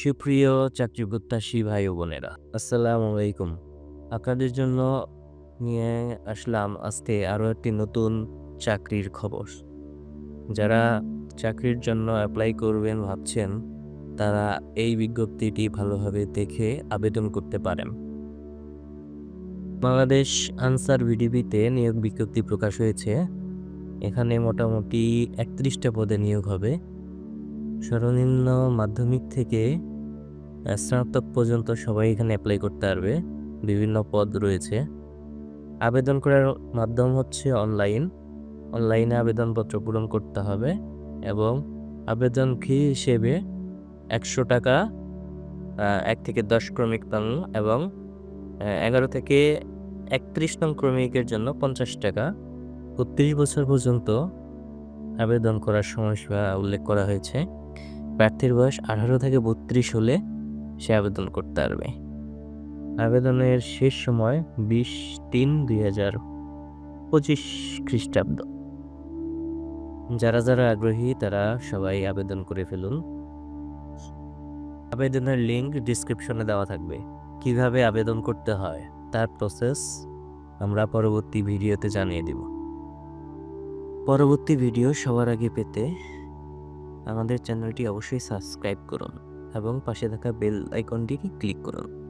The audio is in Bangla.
সুপ্রিয় চাকরি প্রত্যাশী ভাই ও বোনেরা, আসসালামু আলাইকুম। আপনাদের জন্য নিয়ে আসলাম আজকে আরও একটি নতুন চাকরির খবর। যারা চাকরির জন্য অ্যাপ্লাই করবেন ভাবছেন, তারা এই বিজ্ঞপ্তিটি ভালোভাবে দেখে আবেদন করতে পারেন। বাংলাদেশ আনসার ভিডিপিতে নিয়োগ বিজ্ঞপ্তি প্রকাশ হয়েছে। এখানে মোটামুটি একত্রিশটা পদে নিয়োগ হবে। সর্বনিম্ন মাধ্যমিক থেকে স্নাতক পর্যন্ত সবাই এখানে অ্যাপ্লাই করতে পারবে। বিভিন্ন পদ রয়েছে। আবেদন করার মাধ্যম হচ্ছে অনলাইন অনলাইনে আবেদনপত্র পূরণ করতে হবে এবং আবেদন ফি হিসেবে একশো টাকা এক থেকে দশ ক্রমিক পান এবং এগারো থেকে একত্রিশ নং ক্রমিকের জন্য পঞ্চাশ টাকা। বত্রিশ বছর পর্যন্ত আবেদন করার সময়সীমা উল্লেখ করা হয়েছে। প্রার্থীর বয়স আঠারো থেকে বত্রিশ হলে সে আবেদন করতে পারবে। আবেদনের শেষ সময় বিশ তিন দুই হাজার পঁচিশ খ্রিস্টাব্দ। যারা যারা আগ্রহী, তারা সবাই আবেদন করে ফেলুন। আবেদনের লিঙ্ক ডিসক্রিপশনে দেওয়া থাকবে। কীভাবে আবেদন করতে হয়, তার প্রসেস আমরা পরবর্তী ভিডিওতে জানিয়ে দিব। পরবর্তী ভিডিও সবার আগে পেতে আমাদের চ্যানেলটি অবশ্যই সাবস্ক্রাইব করুন। এবং পাশে থাকা বেল আইকনটি ক্লিক করুন।